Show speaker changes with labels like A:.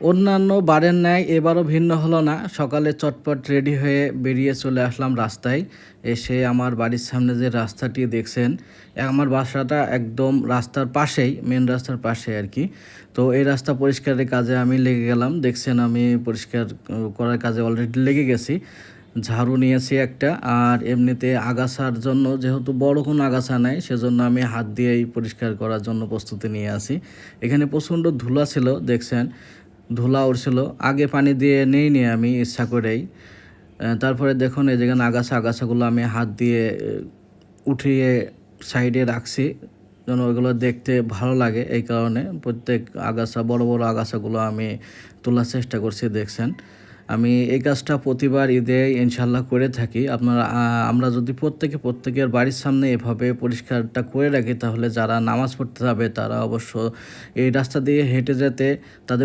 A: অন্যান্য বারের ন্যায় এবারও ভিন্ন হলো না। সকালে চটপট রেডি হয়ে বেরিয়ে চলে আসলাম রাস্তায়। এসে আমার বাড়ির সামনে যে রাস্তাটি দেখছেন, আমার বাসাটা একদম রাস্তার পাশেই মেন রাস্তার পাশে আর কি। তো এই রাস্তা পরিষ্কারের কাজে আমি লেগে গেলাম। দেখছেন আমি পরিষ্কার করার কাজে অলরেডি লেগে গেছি। ঝাড়ু নিয়েছি একটা, আর এমনিতে আগাছার জন্য যেহেতু বড় কোনো আগাছা নাই, সেজন্য আমি হাত দিয়েই পরিষ্কার করার জন্য প্রস্তুতি নিয়ে আসি এখানে প্রচণ্ড ধুলা ছিল, দেখছেন। ধুলা উঠছিল আগে পানি দিয়ে নেই নি আমি ইচ্ছা করেই। তারপরে দেখুন এই যেখানে আগাছা আগাছাগুলো আমি হাত দিয়ে উঠিয়ে সাইডে রাখছি। যেন ওইগুলো দেখতে ভালো লাগে এই কারণে প্রত্যেক আগাছা, বড় বড় আগাছাগুলো আমি তোলার চেষ্টা করছি, দেখছেন। আমি এই কাজটা প্রতিবার ঈদে ইনশাল্লাহ করে থাকি। আপনারা আমরা যদি প্রত্যেকে প্রত্যেকের বাড়ির সামনে এভাবে পরিষ্কারটা করে রাখি, তাহলে যারা নামাজ পড়তে যাবে, তারা অবশ্য এই রাস্তা দিয়ে হেঁটে যেতে তাদের